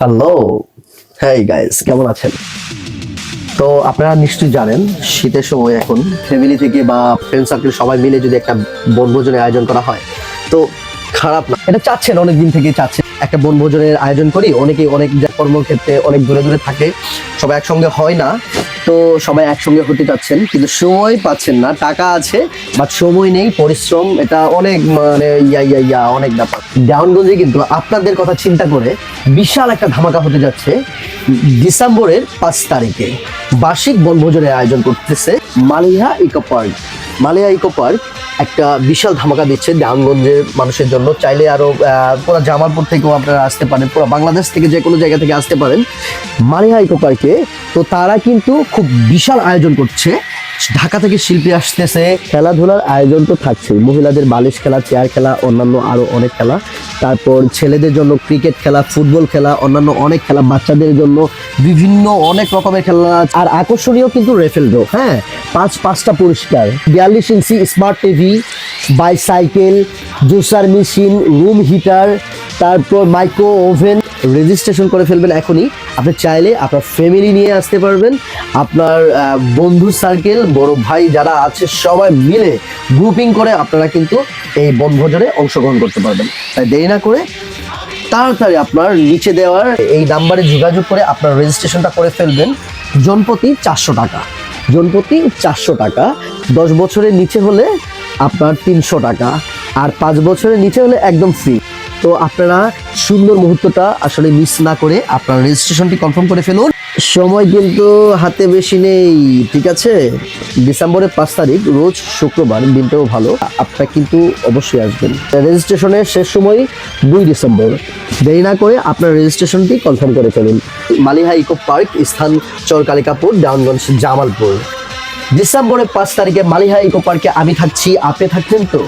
Hello হ্যাঁ guys কেমন আছেন? তো আপনারা নিশ্চয়ই জানেন, শীতের সময় এখন ফ্যামিলি থেকে বা ফ্রেন্ড সার্কেল সবাই মিলে যদি একটা বনভোজনের আয়োজন করা হয়, তো খারাপ না। এটা চাচ্ছেন অনেক দিন থেকে চাচ্ছেন। একটা বনভোজনের আয়োজন করি, অনেকেই অনেক কর্মক্ষেত্রে অনেক দূরে দূরে থাকে, সবাই একসঙ্গে হয় না। তো সবাই একসঙ্গে হতে চাচ্ছেন কিন্তু সময় পাচ্ছেন না, টাকা আছে বাট সময় নেই, পরিশ্রম, এটা অনেক মানে ইয়া ইয়া ইয়া, অনেক ব্যাপার। ডাউনগঞ্জে কিন্তু আপনাদের কথা চিন্তা করে বিশাল একটা ধামাকা হতে যাচ্ছে ডিসেম্বরের পাঁচ তারিখে। বার্ষিক বনভোজনের আয়োজন করতেছে Maliha eco park. Maliya eco park একটা বিশাল ধামাকা দিচ্ছে দেওয়ানগঞ্জের মানুষের জন্য। চাইলে আরও পুরো জামালপুর থেকেও আপনারা আসতে পারেন, পুরো বাংলাদেশ থেকে যে কোনো জায়গা থেকে আসতে পারেন মালিহা ইকো পার্কে। তো তারা কিন্তু খুব বিশাল আয়োজন করছে। ঢাকা থেকে শিল্পী আসতেছে। খেলাধুলার আয়োজন তো থাকছেই। মহিলাদের বালিশ খেলা, চেয়ার খেলা, অন্যান্য আরও অনেক খেলা। তারপর ছেলেদের জন্য ক্রিকেট খেলা ফুটবল খেলা, অন্যান্য অনেক খেলা, বাচ্চাদের জন্য বিভিন্ন অনেক রকমের খেলা আর আকর্ষণীয় কিন্তু রেফেল ড্র হ্যাঁ? পাঁচ, পাঁচটা পুরস্কার। বিয়াল্লিশ inch smart TV bicycle juicer machine room heater তারপর মাইক্রো ওভেন রেজিস্ট্রেশন করে ফেলবেন এখনই। আপনি চাইলে আপনার ফ্যামিলি নিয়ে আসতে পারবেন। আপনার বন্ধু সার্কেল বড় ভাই যারা আছে, সবাই মিলে গ্রুপিং করে আপনারা কিন্তু এই বনভোজনে অংশগ্রহণ করতে পারবেন। তাই দেরি না করে তাড়াতাড়ি আপনার নিচে দেওয়ার এই নাম্বারে যোগাযোগ করে আপনার রেজিস্ট্রেশনটা করে ফেলবেন। জনপ্রতি চারশো টাকা। জনপ্রতি চারশো টাকা। দশ বছরের নিচে হলে আপনার তিনশো টাকা। আর পাঁচ বছরের নিচে হলে একদম ফ্রি তো আপনারা সুন্দর মুহূর্তটা আসলে মিস না করে আপনার রেজিস্ট্রেশনটি কনফার্ম করে ফেলুন। সময় কিন্তু হাতে বেশি নেই, ঠিক আছে? ডিসেম্বরের পাঁচ তারিখ, রোজ শুক্রবার, দিনটাও ভালো। আপনারা কিন্তু অবশ্যই আসবেন। রেজিস্ট্রেশনের শেষ সময় দুই ডিসেম্বর। দেরি না করে আপনার রেজিস্ট্রেশনটি কনফার্ম করে ফেলুন। মালিহা ইকো পার্ক, স্থান চরকালিকাপুর ডাউনগঞ্জ জামালপুর। ডিসেম্বরের পাঁচ তারিখে মালিহা ইকো পার্কে আমি থাকছি, আপনি থাকছেন তো?